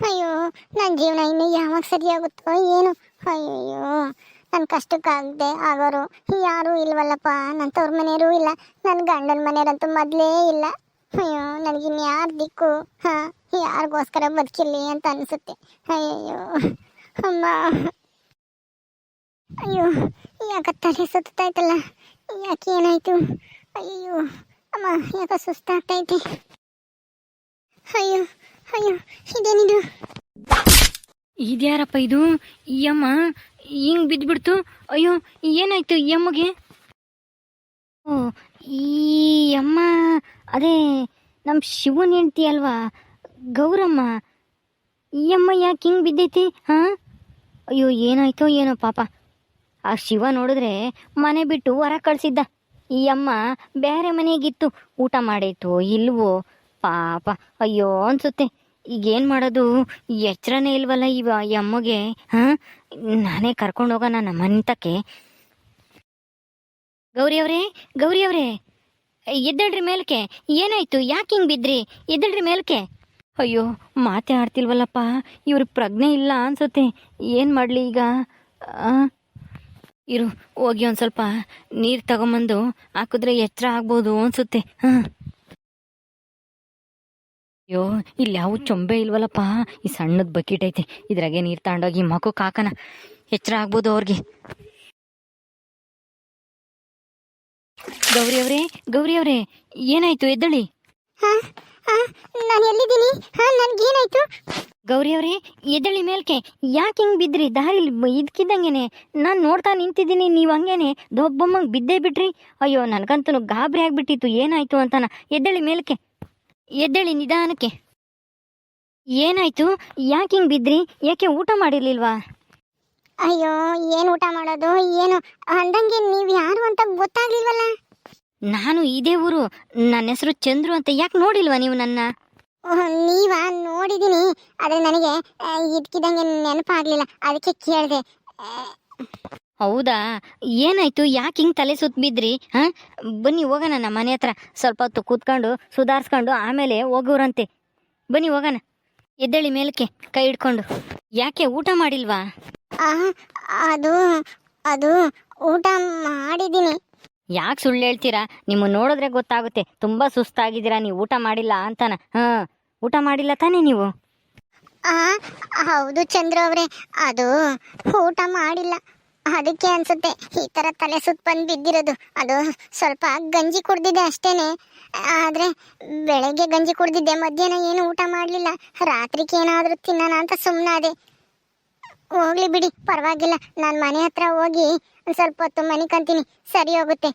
ಅಯ್ಯೋ ನನ್ನ ಜೀವನ ಇನ್ನು ಯಾವಾಗ ಸರಿಯಾಗುತ್ತೋ ಏನು. ಅಯ್ಯಯ್ಯೋ ನನ್ನ ಕಷ್ಟಕ್ಕಾಗದೆ ಆಗೋರು ಯಾರೂ ಇಲ್ವಲ್ಲಪ್ಪ. ನನ್ನ ತವ್ರ ಮನೆಯವರು ಇಲ್ಲ ನನ್ನ ಗಂಡನ ಮನೆಯವರಂತೂ ಮೊದಲೇ ಇಲ್ಲ. ಅಯ್ಯೋ ನನಗಿನ್ನು ಯಾರು ದಿಕ್ಕು? ಹಾಂ, ಯಾರಿಗೋಸ್ಕರ ಬದುಕಿರಲಿ ಅಂತ ಅನಿಸುತ್ತೆ. ಅಯ್ಯಯ್ಯೋ, ಅಮ್ಮ. ಅಯ್ಯೋ, ಯಾಕ ತಲೆ ಸುತ್ತಾಯ್ತಲ್ಲ? ಯಾಕೆ ಏನಾಯ್ತು? ಅಯ್ಯೋ ಅಮ್ಮ, ಯಾಕ ಸುಸ್ತಾಗ್ತೈತೆ ಅಯ್ಯೋ ಅಯ್ಯೋ ಇದೇನಿದು? ಇದ್ಯಾರಪ್ಪ ಇದು? ಈ ಅಮ್ಮ ಹಿಂಗ್ ಬಿದ್ಬಿಡ್ತು. ಅಯ್ಯೋ ಏನಾಯ್ತು ಈ ಅಮ್ಮಗೆ? ಓ ಈ ಅಮ್ಮ ಅದೇ ನಮ್ಮ ಶಿವನ್ ಹೆಂಡ್ತಿ ಅಲ್ವಾ? ಗೌರಮ್ಮ ಈ ಅಮ್ಮ ಯಾಕೆ ಹಿಂಗ್ ಬಿದ್ದೈತಿ ಹಾ? ಅಯ್ಯೋ ಏನಾಯ್ತೋ ಏನೋ ಪಾಪ. ಆ ಶಿವ ನೋಡಿದ್ರೆ ಮನೆ ಬಿಟ್ಟು ಹೊರ ಕಳ್ಸಿದ್ದ. ಈ ಅಮ್ಮ ಬೇರೆ ಮನೆಗಿತ್ತು. ಊಟ ಮಾಡೈತೋ ಇಲ್ವೋ? ಪಾಪ. ಅಯ್ಯೋ ಅನ್ಸುತ್ತೆ. ಈಗೇನು ಮಾಡೋದು? ಎಚ್ಚರನೇ ಇಲ್ವಲ್ಲ ಇವ ಈ ಅಮ್ಮಗೆ, ಹಾಂ? ನಾನೇ ಕರ್ಕೊಂಡು ಹೋಗೋಣ ನಮ್ಮ ಅಂತಕ್ಕೆ ಗೌರಿ ಅವರೇ ಗೌರಿ ಅವರೇ, ಎದ್ದಳ್ರಿ ಮೇಲ್ಕೆ ಏನಾಯ್ತು? ಯಾಕೆ ಹಿಂಗೆ ಬಿದ್ರಿ ಎದ್ದಳ್ರಿ ಮೇಲ್ಕೆ ಅಯ್ಯೋ, ಮಾತೇ ಆಡ್ತಿಲ್ವಲ್ಲಪ್ಪ. ಇವ್ರ ಪ್ರಜ್ಞೆ ಇಲ್ಲ ಅನ್ಸುತ್ತೆ. ಏನು ಮಾಡಲಿ ಈಗ? ಇರು, ಹೋಗಿ ಒಂದು ಸ್ವಲ್ಪ ನೀರು ತಗೊಂಬಂದು ಹಾಕಿದ್ರೆ ಎಚ್ಚರ ಆಗ್ಬೋದು ಅನ್ಸುತ್ತೆ. ಹಾಂ? ಅಯ್ಯೋ ಇಲ್ಲಿ ಯಾವ ಚೊಂಬೆ ಇಲ್ವಲ್ಲಪ್ಪ? ಈ ಸಣ್ಣದ ಬಕೆಟ್ ಐತೆ. ಇದ್ರಾಗೆ ನೀರು ತಗೊಂಡೋಗಿ ಮಕ್ಕಕ್ಕೆ ಹಾಕನ ಎಚ್ಚರ ಆಗ್ಬೋದು ಅವ್ರಿಗೆ. ಗೌರಿ ಅವರೇ ಗೌರಿ ಅವರೇ ಏನಾಯ್ತು? ಎದ್ದಳಿ. ನಾನು ಎಲ್ಲಿದ್ದೀನಿ? ಹಾಂ ನನಗೇನಾಯ್ತು? ಗೌರಿ ಅವರೇ ಎದ್ದಳಿ ಮೇಲ್ಕೆ. ಯಾಕೆ ಹಿಂಗ್ ಬಿದ್ರಿ? ದಾರಿಲಿ ಇದ್ಕಿದ್ದಂಗೆನೆ. ನಾನು ನೋಡ್ತಾ ನಿಂತಿದ್ದೀನಿ ನೀವು ಹಂಗೇನೆ. ದೊಬ್ಬಮ್ಮಂಗೆ ಬಿದ್ದೇ ಬಿಟ್ರಿ. ಅಯ್ಯೋ ನನಗಂತೂ ಗಾಬರಿ ಆಗ್ಬಿಟ್ಟಿತ್ತು. ಏನಾಯ್ತು ಅಂತಾನ. ಎದ್ದಳಿ ಮೇಲ್ಕೆ. ಎದ್ದಳಿ ನಿಧಾನಕ್ಕೆ. ಏನಾಯ್ತು? ಯಾಕೆ ಹಿಂಗೆ ಬಿದ್ರಿ ಯಾಕೆ ಊಟ ಮಾಡಿರ್ಲಿಲ್ವಾ? ಅಯ್ಯೋ ಏನು ಊಟ ಮಾಡೋದು? ಏನು? ಅಂದಂಗೆ ನೀವು ಯಾರು ಅಂತ ಗೊತ್ತಾಗ್ಲಿಲ್ವಲ್ಲ? ನಾನು ಇದೇ ಊರು. ನನ್ನ ಹೆಸರು ಚಂದ್ರು ಅಂತ ಯಾಕೆ ನೋಡಿಲ್ವಾ ನೀವು ನನ್ನ? ಓಹ್, ನೀವಾ? ನೋಡಿದ್ದೀನಿ ಆದರೆ ನನಗೆ ಇದ್ಕಿದಂಗೆ ನೆನಪಾಗ್ಲಿಲ್ಲ. ಅದಕ್ಕೆ ಕೇಳಿದೆ. ಹೌದಾ? ಏನಾಯ್ತು? ಯಾಕೆ ಹಿಂಗೆ ತಲೆ ಸುತ್ತ ಬಿದ್ರಿ ಹಾಂ? ಬನ್ನಿ ಹೋಗೋಣ ನಮ್ಮ ಮನೆ ಹತ್ರ. ಸ್ವಲ್ಪ ಹೊತ್ತು ಕೂತ್ಕೊಂಡು ಸುಧಾರಿಸ್ಕೊಂಡು ಆಮೇಲೆ ಹೋಗೋರಂತೆ. ಬನ್ನಿ ಹೋಗೋಣ. ಎದ್ದೇಳಿ ಮೇಲಕ್ಕೆ ಕೈ ಹಿಡ್ಕೊಂಡು. ಯಾಕೆ ಊಟ ಮಾಡಿಲ್ವಾ? ಅದು ಅದು ಊಟ ಮಾಡಿದ್ದೀನಿ. ಯಾಕೆ ಸುಳ್ಳು ಹೇಳ್ತೀರಾ? ನಿಮ್ಮ ನೋಡಿದ್ರೆ ಗೊತ್ತಾಗುತ್ತೆ. ತುಂಬ ಸುಸ್ತಾಗಿದ್ದೀರಾ ನೀವು ಊಟ ಮಾಡಿಲ್ಲ ಅಂತಾನ. ಹಾಂ ಊಟ ಮಾಡಿಲ್ಲ ತಾನೇ ನೀವು? ಹೌದು ಚಂದ್ರ ಅವರೇ. ಅದು ಊಟ ಮಾಡಿಲ್ಲ. ಅದಕ್ಕೆ ಅನ್ಸುತ್ತೆ, ಈ ತರ ತಲೆ ಸುತ್ತ ಬಂದು ಬಿದ್ದಿರೋದು. ಅದು ಸ್ವಲ್ಪ ಗಂಜಿ ಕುಡ್ದಿದೆ ಅಷ್ಟೇನೆ. ಆದ್ರೆ ಬೆಳಗ್ಗೆ ಗಂಜಿ ಕುಡ್ದಿದ್ದೆ, ಮಧ್ಯಾಹ್ನ ಏನು ಊಟ ಮಾಡಲಿಲ್ಲ. ರಾತ್ರಿಗೆ ಏನಾದರೂ ತಿನ್ನೋಣ ಅಂತ ಸುಮ್ಮನಾದೆ ಹೋಗ್ಲಿ ಬಿಡಿ, ಪರವಾಗಿಲ್ಲ. ನಾನು ಮನೆ ಹತ್ರ ಹೋಗಿ ಸ್ವಲ್ಪ ಹೊತ್ತು ಮನೆ ಕಂತೀನಿ. ಸರಿ ಹೋಗುತ್ತೆ.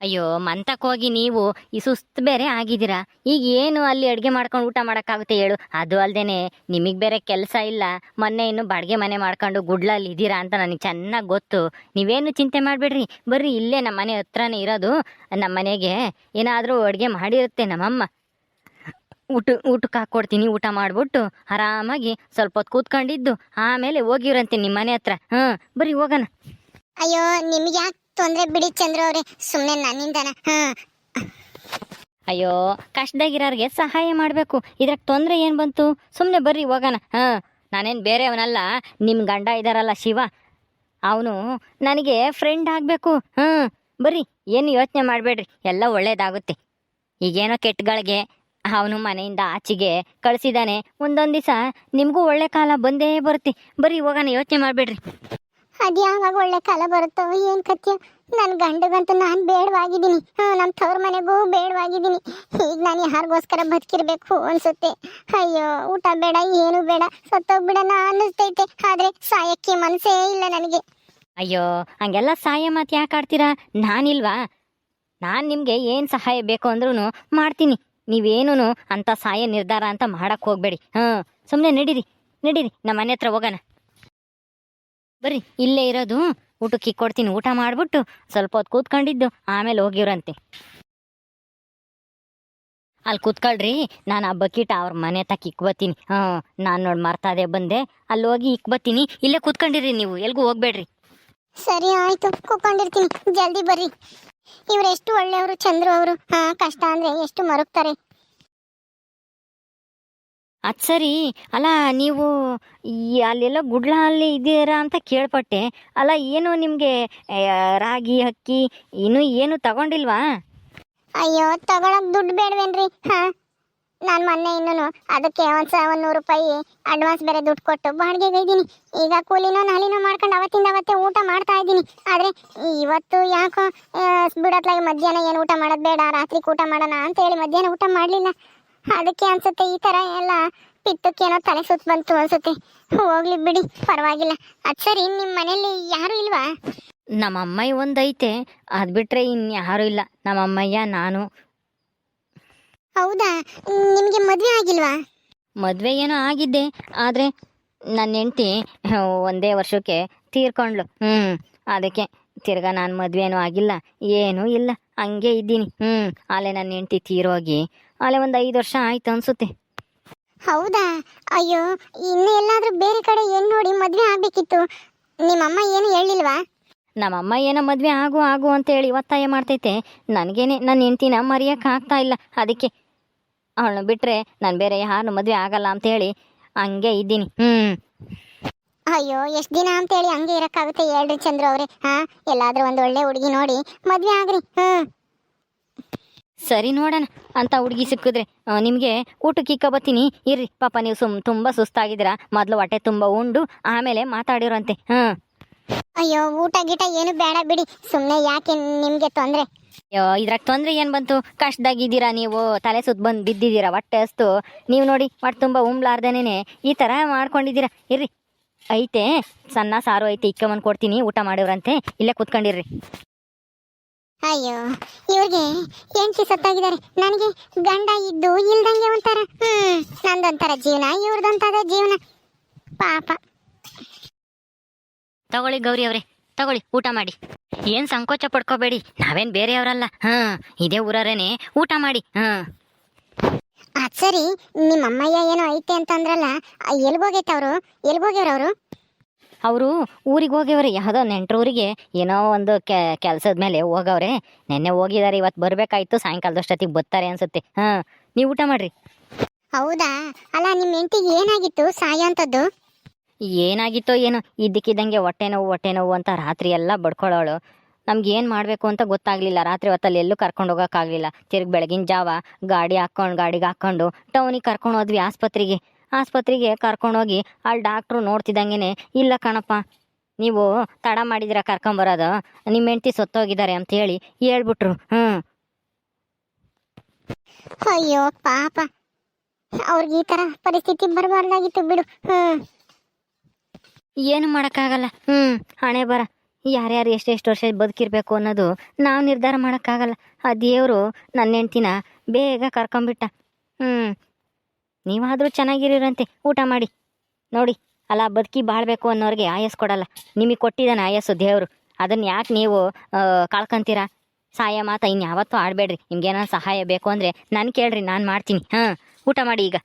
ಅಯ್ಯೋ ಮಂತಕ್ಕೆ ಹೋಗಿ ನೀವು ಈ ಸುಸ್ತು ಬೇರೆ ಆಗಿದ್ದೀರಾ? ಈಗ ಏನು ಅಲ್ಲಿ ಅಡುಗೆ ಮಾಡ್ಕೊಂಡು ಊಟ ಮಾಡೋಕ್ಕಾಗುತ್ತೆ ಹೇಳು. ಅದು ಅಲ್ಲದೇನೆ ನಿಮಗೆ ಬೇರೆ ಕೆಲಸ ಇಲ್ಲ. ಮೊನ್ನೆ ಇನ್ನು ಬಾಡಿಗೆ ಮನೆ ಮಾಡ್ಕೊಂಡು ಗುಡ್ಲಲ್ಲಿ ಇದ್ದೀರಾ ಅಂತ ನನಗೆ ಚೆನ್ನಾಗಿ ಗೊತ್ತು. ನೀವೇನು ಚಿಂತೆ ಮಾಡಬೇಡ್ರಿ. ಬರ್ರಿ, ಇಲ್ಲೇ ನಮ್ಮ ಮನೆ ಹತ್ರನೇ ಇರೋದು. ನಮ್ಮ ಮನೆಗೆ ಏನಾದರೂ ಅಡುಗೆ ಮಾಡಿರುತ್ತೆ ನಮ್ಮಮ್ಮ. ಊಟ ಊಟಕ್ಕೆ ಹಾಕ್ಕೊಡ್ತೀನಿ ಊಟ ಮಾಡಿಬಿಟ್ಟು ಆರಾಮಾಗಿ ಸ್ವಲ್ಪ ಹೊತ್ತು ಕೂತ್ಕೊಂಡಿದ್ದು. ಆಮೇಲೆ ಹೋಗಿರಂತೆ ನಿಮ್ಮ ಮನೆ ಹತ್ರ. ಹಾಂ ಬರ್ರಿ ಹೋಗೋಣ. ಅಯ್ಯೋ, ನಿಮ್ಗೆ ಯಾಕೆ ತೊಂದರೆ ಬಿಡಿ ಚಂದ್ರ ಅವ್ರೆ. ಸುಮ್ಮನೆ ನನ್ನಿಂದನ? ಅಯ್ಯೋ, ಕಷ್ಟದಾಗಿರೋರಿಗೆ ಸಹಾಯ ಮಾಡಬೇಕು. ಇದ್ರಾಗ ತೊಂದರೆ ಏನು ಬಂತು? ಸುಮ್ಮನೆ ಬರ್ರಿ, ಹೋಗೋಣ. ಹಾಂ. ನಾನೇನು ಬೇರೆಯವನಲ್ಲ. ನಿಮ್ಮ ಗಂಡ ಇದ್ದಾರಲ್ಲ ಶಿವ. ಅವನು ನನಗೆ ಫ್ರೆಂಡ್ ಆಗಬೇಕು. ಹಾಂ. ಬರ್ರಿ, ಏನು ಯೋಚನೆ ಮಾಡಬೇಡ್ರಿ. ಎಲ್ಲ ಒಳ್ಳೇದಾಗುತ್ತೆ. ಈಗೇನೋ ಕೆಟ್ಟಗಳಿಗೆ ಅವನು ಮನೆಯಿಂದ ಆಚೆಗೆ ಕಳಿಸಿದ್ದಾನೆ ಒಂದೊಂದು ದಿವಸ ನಿಮಗೂ ಒಳ್ಳೆ ಕಾಲ ಬಂದೇ ಬರುತ್ತೆ. ಬರ್ರಿ, ಹೋಗೋಣ, ಯೋಚನೆ ಮಾಡಬೇಡ್ರಿ. ಅದು ಯಾವಾಗ ಒಳ್ಳೆ ಕಾಲ ಬರುತ್ತೋ ಏನು ಕತ್ಯ ನನ್ನ ಗಂಡಗಂತೂ ನಾನು ಬೇಡವಾಗಿದ್ದೀನಿ. ಹಾಂ ನಮ್ಮ ತವ್ರ ಮನೆಗೂ ಬೇಡವಾಗಿದ್ದೀನಿ. ಈಗ ನಾನು ಯಾರಿಗೋಸ್ಕರ ಬದುಕಿರ್ಬೇಕು ಅನ್ಸುತ್ತೆ. ಅಯ್ಯೋ, ಊಟ ಬೇಡ, ಏನು ಬೇಡ. ಸತ್ತೋಗ್ಬಿಡೋಣ ಅನ್ನಿಸ್ತೈತೆ. ಆದ್ರೆ ಸಾಯಕ್ಕೆ ಮನಸ್ಸೇ ಇಲ್ಲ ನನಗೆ. ಅಯ್ಯೋ, ಹಂಗೆಲ್ಲ ಸಹಾಯ ಮಾತು ಯಾಕೆ ಆಡ್ತೀರಾ? ನಾನಿಲ್ವಾ? ನಾನು ನಿಮಗೆ ಏನು ಸಹಾಯ ಬೇಕು ಅಂದ್ರೂ ಮಾಡ್ತೀನಿ. ನೀವೇನೂ ಅಂಥ ಸಹಾಯ ನಿರ್ಧಾರ ಅಂತ ಮಾಡಕ್ಕೆ ಹೋಗಬೇಡಿ. ಹಾಂ ಸುಮ್ಮನೆ ನಡೀರಿ. ನಡೀರಿ ನಮ್ಮ ಮನೆ ಹತ್ರ ಹೋಗೋಣ. ಬರ್ರಿ, ಇಲ್ಲೇ ಇರೋದು. ಊಟಕ್ಕೆ ಕೊಡ್ತೀನಿ. ಊಟ ಮಾಡಿಬಿಟ್ಟು ಸ್ವಲ್ಪ ಹೊತ್ತು ಕೂತ್ಕೊಂಡಿದ್ದು, ಆಮೇಲೆ ಹೋಗಿವ್ರಂತೆ. ಅಲ್ಲಿ ಕೂತ್ಕೊಳ್ರಿ, ನಾನು ಆ ಬಕೀಟ್ ಅವ್ರ ಮನೆ ತಕ್ಕ ಇಕ್ಬತ್ತೀನಿ ಹಾಂ, ನಾನು ನೋಡಿ ಮರ್ತಾದೆ ಬಂದೆ. ಅಲ್ಲಿ ಹೋಗಿ ಇಕ್ಬತ್ತೀನಿ ಇಲ್ಲೇ ಕೂತ್ಕೊಂಡಿರಿ ನೀವು, ಎಲ್ಗೂ ಹೋಗ್ಬೇಡ್ರಿ. ಸರಿ ಆಯ್ತು, ಕೂತ್ಕೊಂಡಿರ್ತೀನಿ. ಜಲ್ದಿ ಬರ್ರಿ. ಇವ್ರು ಎಷ್ಟು ಒಳ್ಳೆಯವರು, ಚಂದ್ರು ಅವರು. ಹಾಂ, ಕಷ್ಟ ಅಂದರೆ ಎಷ್ಟು ಮರುಗ್ತಾರೆ. ಅದು ಸರಿ. ಅಲ್ಲ, ನೀವು ಅಲ್ಲೆಲ್ಲ ಗುಡ್ಲ ಅಲ್ಲಿ ಇದ್ದೀರಾ ಅಂತ ಕೇಳ್ಪಟ್ಟೆ. ಅಲ್ಲ, ಏನು ನಿಮಗೆ ರಾಗಿ, ಅಕ್ಕಿ, ಇನ್ನೂ ಏನು ತಗೊಂಡಿಲ್ವಾ? ಅಯ್ಯೋ, ತಗೊಳಕ್ ದುಡ್ಡು ಬೇಡವೇನ್ರಿ? ಹಾ, ನಾನು ಮೊನ್ನೆ ಇನ್ನೂ ಅದಕ್ಕೆ ಒಂದು ಸ ಒಂದು ನೂರು ರೂಪಾಯಿ ಅಡ್ವಾನ್ಸ್ ಬೇರೆ ದುಡ್ಡು ಕೊಟ್ಟು ಬಾಡಿಗೆಗೆ ಇದ್ದೀನಿ. ಈಗ ಕೂಲಿನೋ ನಾಲಿನೋ ಮಾಡ್ಕೊಂಡು ಅವತ್ತಿಂದ ಅವತ್ತೇ ಊಟ ಮಾಡ್ತಾ ಇದ್ದೀನಿ. ಆದರೆ ಇವತ್ತು ಯಾಕೋ ಬಿಡತ್ಲಾಗಿ ಮಧ್ಯಾಹ್ನ ಏನು ಊಟ ಮಾಡೋದು ಬೇಡ, ರಾತ್ರಿ ಊಟ ಮಾಡೋಣ ಅಂತ ಹೇಳಿ ಮಧ್ಯಾಹ್ನ ಊಟ ಮಾಡಲಿಲ್ಲ. ಅದಕ್ಕೆ ಅನ್ಸುತ್ತೆ ಈ ಥರ ಎಲ್ಲ ಪಿತ್ತಕ್ಕೇನೋ ತಲೆ ಸುತ್ತ ಬಂತು ಅನ್ಸುತ್ತೆ. ಹೋಗ್ಲಿ ಬಿಡಿ ಪರವಾಗಿಲ್ಲ. ಅದು ಸರಿ ನಿಮ್ಮ ಮನೇಲಿ ಯಾರು ಇಲ್ವಾ? ನಮ್ಮ ಅಮ್ಮಯ್ಯ ಒಂದೈತೆ ಅದು ಬಿಟ್ಟರೆ ಇನ್ಯಾರೂ ಇಲ್ಲ. ನಮ್ಮ ಅಮ್ಮಯ್ಯ ನಾನು. ಹೌದಾ? ನಿಮಗೆ ಮದುವೆ ಆಗಿಲ್ವಾ? ಮದುವೆ ಏನೋ ಆಗಿದ್ದೆ ಆದರೆ ನನ್ನ ಹೆಂಡ್ತಿ ಒಂದೇ ವರ್ಷಕ್ಕೆ ತೀರ್ಕೊಂಡ್ಳು. ಹ್ಞೂ ಅದಕ್ಕೆ ತಿರ್ಗಾ ನಾನು ಮದುವೆನೂ ಆಗಿಲ್ಲ. ಏನೂ ಇಲ್ಲ. ಹಂಗೆ ಇದ್ದೀನಿ. ಹ್ಞೂ ಅಲ್ಲೇ ನನ್ನ ಹೆಂಡ್ತಿ ತೀರೋಗಿ ಅಲ್ಲೇ ಒಂದು ಐದು ವರ್ಷ ಆಯ್ತು ಅನ್ಸುತ್ತೆ. ಹೌದಾ? ಅಯ್ಯೋ ಇನ್ನು ಎಲ್ಲಾದ್ರೂ ಬೇರೆ ಕಡೆ ಏನು ನೋಡಿ ಮದ್ವೆ ಆಗ್ಬೇಕಿತ್ತು? ನಿಮ್ಮಮ್ಮ ಏನು ಹೇಳಿಲ್ವಾ? ನಮ್ಮಮ್ಮ ಏನೋ ಮದುವೆ ಆಗು ಆಗು ಅಂತೇಳಿ ಒತ್ತಾಯ ಮಾಡ್ತೈತೆ. ನನಗೇನೆ ನನ್ನ ಹೆಂಡ್ತಿನ ಮರೆಯಕ್ಕೆ ಆಗ್ತಾ ಇಲ್ಲ. ಅದಕ್ಕೆ ಅವಳನ್ನ ಬಿಟ್ಟರೆ ನಾನು ಬೇರೆ ಯಾರು ಮದುವೆ ಆಗಲ್ಲ ಅಂತೇಳಿ ಹಂಗೆ ಇದ್ದೀನಿ. ಹ್ಞೂ ಅಯ್ಯೋ ಎಷ್ಟು ದಿನ ಅಂತೇಳಿ ಹಂಗೆ ಇರಕ್ಕಾಗುತ್ತೆ ಹೇಳ್ರಿ ಚಂದ್ರ ಅವ್ರೆ. ಹಾಂ ಎಲ್ಲಾದರೂ ಒಂದು ಒಳ್ಳೆ ಹುಡುಗಿ ನೋಡಿ ಮದುವೆ ಆಗ್ರಿ. ಹ್ಮ್. ಸರಿ ನೋಡೋಣ. ಅಂತ ಹುಡುಗಿ ಸಿಕ್ಕಿದ್ರೆ ನಿಮಗೆ ಊಟಕ್ಕೆ ಇಕ್ಕ ಬತ್ತೀನಿ ಇರ್ರಿ. ಪಾಪ ನೀವು ಸುಮ್ ತುಂಬ ಸುಸ್ತಾಗಿದ್ದೀರಾ. ಮೊದಲು ಹೊಟ್ಟೆ ತುಂಬ ಉಂಡು. ಆಮೇಲೆ ಮಾತಾಡಿರೋಂತೆ ಹಾಂ. ಅಯ್ಯೋ ಊಟ ಗೀಟ ಏನು ಬೇಡ ಬಿಡಿ. ಸುಮ್ಮನೆ ಯಾಕೆ ನಿಮಗೆ ತೊಂದ್ರೆ? ಅಯ್ಯೋ ಇದ್ರಾಗ ತೊಂದರೆ ಏನು ಬಂತು? ಕಷ್ಟದಾಗಿದ್ದೀರಾ ನೀವು? ತಲೆ ಸುತ್ತ ಬಂದು ಬಿದ್ದಿದ್ದೀರಾ? ಹೊಟ್ಟೆ ಅಸ್ತು ನೀವು ನೋಡಿ ಹೊಟ್ಟೆ ತುಂಬ ಉಂಬ್ಲಾರ್ದೇನೆ ಈ ಥರ ಮಾಡ್ಕೊಂಡಿದ್ದೀರಾ? ಇರ್ರಿ. ಐತೆ. ಸಣ್ಣ ಸಾರು ಐತೆ. ಇಕ್ಕಮನ್ ಕೊಡ್ತೀನಿ. ಊಟ ಮಾಡಿವ್ರಂತೆ. ಇಲ್ಲೇ ಕೂತ್ಕೊಂಡಿರ್ರಿ. ಅಯ್ಯೋ ಇವ್ರಿಗೆ ಹೆಂಡತಿ ಸತ್ತಾಗಿದ್ದಾರೆ. ನನಗೆ ಗಂಡ ಇದ್ದು ಇಲ್ದಂಗೆ ಒಂಥರ ಹ್ಮ್ ನಂದೊಂಥರ ಜೀವನ ಇವ್ರದೊಂಥರ ಜೀವನ. ಪಾಪ. ತಗೊಳ್ಳಿ ಗೌರಿ ಅವ್ರೆ ತಗೊಳ್ಳಿ ಊಟ ಮಾಡಿ. ಏನು ಸಂಕೋಚ ಪಡ್ಕೋಬೇಡಿ ನಾವೇನ್ ಬೇರೆಯವರಲ್ಲ. ಹಾಂ ಇದೇ ಊರರೇನೆ ಊಟ ಮಾಡಿ. ಹಾಂ. ಅದ್ ಸರಿ ನಿಮ್ಮ ಅಮ್ಮಯ್ಯ ಏನೋ ಐತೆ ಅಂತಂದ್ರಲ್ಲ ಎಲ್ಗೋಗೈತೆ ಅವರು? ಎಲ್ಗೋಗ್ಯವ್ರ ಅವರು ಊರಿಗೆ ಹೋಗ್ಯವ್ರಿ ಯಾವುದೋ ನೆಂಟ್ರೂರಿಗೆ ಏನೋ ಒಂದು ಕೆಲಸದ ಮೇಲೆ ಹೋಗವ್ರೆ. ನೆನ್ನೆ ಹೋಗಿದ್ದಾರೆ ಇವತ್ತು ಬರಬೇಕಾಯ್ತು ಸಾಯಂಕಾಲದಷ್ಟೊತ್ತಿಗೆ ಬರ್ತಾರೆ ಅನ್ಸುತ್ತೆ. ಹಾಂ ನೀವು ಊಟ ಮಾಡ್ರಿ. ಹೌದಾ? ಅಲ್ಲ ನಿಮ್ಮ ಹೆಂಡತಿಗೆ ಏನಾಗಿತ್ತು ಸಾಯೋಂಥದ್ದು ಏನಾಗಿತ್ತೋ ಏನೋ ಇದ್ದಕ್ಕಿದ್ದಂಗೆ ಹೊಟ್ಟೆ ನೋವು ಹೊಟ್ಟೆ ನೋವು ಅಂತ ರಾತ್ರಿ ಎಲ್ಲ ಬಡ್ಕೊಳ್ಳೋಳು ನಮ್ಗೆ ಏನು ಮಾಡಬೇಕು ಅಂತ ಗೊತ್ತಾಗಲಿಲ್ಲ. ರಾತ್ರಿ ಹೊತ್ತಲ್ಲಿ ಎಲ್ಲೂ ಕರ್ಕೊಂಡು ಹೋಗೋಕ್ಕಾಗಲಿಲ್ಲ. ತಿರ್ಗಿ ಬೆಳಗಿನ ಜಾವ ಗಾಡಿ ಹಾಕ್ಕೊಂಡು ಗಾಡಿಗೆ ಹಾಕ್ಕೊಂಡು ಟೌನಿಗೆ ಕರ್ಕೊಂಡು ಹೋದ್ವಿ ಆಸ್ಪತ್ರೆಗೆ. ಆಸ್ಪತ್ರೆಗೆ ಕರ್ಕೊಂಡೋಗಿ ಅಲ್ಲಿ ಡಾಕ್ಟ್ರು ನೋಡ್ತಿದ್ದಂಗೆ ಇಲ್ಲ ಕಣಪ್ಪ ನೀವು ತಡ ಮಾಡಿದಿರ ಕರ್ಕೊಂಬರೋದು ನಿಮ್ಮ ಹೆಂಡ್ತಿ ಸತ್ತೋಗಿದ್ದಾರೆ ಅಂತ ಹೇಳಿ ಹೇಳ್ಬಿಟ್ರು. ಹ್ಞೂ ಅಯ್ಯೋ ಪಾಪ. ಅವ್ರಿಗೆ ಈ ಥರ ಪರಿಸ್ಥಿತಿ ಬರಬಾರ್ದಾಗಿತ್ತು ಬಿಡು. ಹ್ಞೂ ಏನು ಮಾಡೋಕ್ಕಾಗಲ್ಲ. ಹ್ಞೂ ಹಣೆ ಬರ. ಯಾರ್ಯಾರು ಎಷ್ಟೆಷ್ಟು ವರ್ಷ ಬದುಕಿರ್ಬೇಕು ಅನ್ನೋದು ನಾವು ನಿರ್ಧಾರ ಮಾಡೋಕ್ಕಾಗಲ್ಲ. ಆ ದೇವರು ನನ್ನ ಹೆಂಡ್ತಿನ ಬೇಗ ಕರ್ಕೊಂಬಿಟ್ಟ ಹ್ಞೂ ನೀವಾದರೂ ಚೆನ್ನಾಗಿರೋರಂತೆ. ಊಟ ಮಾಡಿ. ನೋಡಿ, ಅಲ್ಲ, ಬದುಕಿ ಬಾಳ್ಬೇಕು ಅನ್ನೋರಿಗೆ ಆಯಸ್ ಕೊಡಲ್ಲ. ನಿಮಗೆ ಕೊಟ್ಟಿದ್ದಾನೆ ಆಯಸ್ಸು ದೇವರು. ಅದನ್ನು ಯಾಕೆ ನೀವು ಕಳ್ಕೊಂತೀರಾ? ಸಹಾಯ ಮಾತ ಇನ್ಯಾವತ್ತೂ ಆಡಬೇಡ್ರಿ. ನಿಮ್ಗೇನಾದ್ರು ಸಹಾಯ ಬೇಕು ಅಂದರೆ ನಾನು ಕೇಳ್ರಿ, ನಾನು ಮಾಡ್ತೀನಿ. ಹಾಂ, ಊಟ ಮಾಡಿ ಈಗ.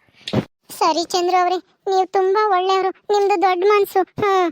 ಸರಿ ಚಂದ್ರ ಅವ್ರಿ, ನೀವು ತುಂಬಾ ಒಳ್ಳೆಯವರು. ನಿಮ್ಮದು ದೊಡ್ಡ ಮನ್ಸು. ಹ್ಮ್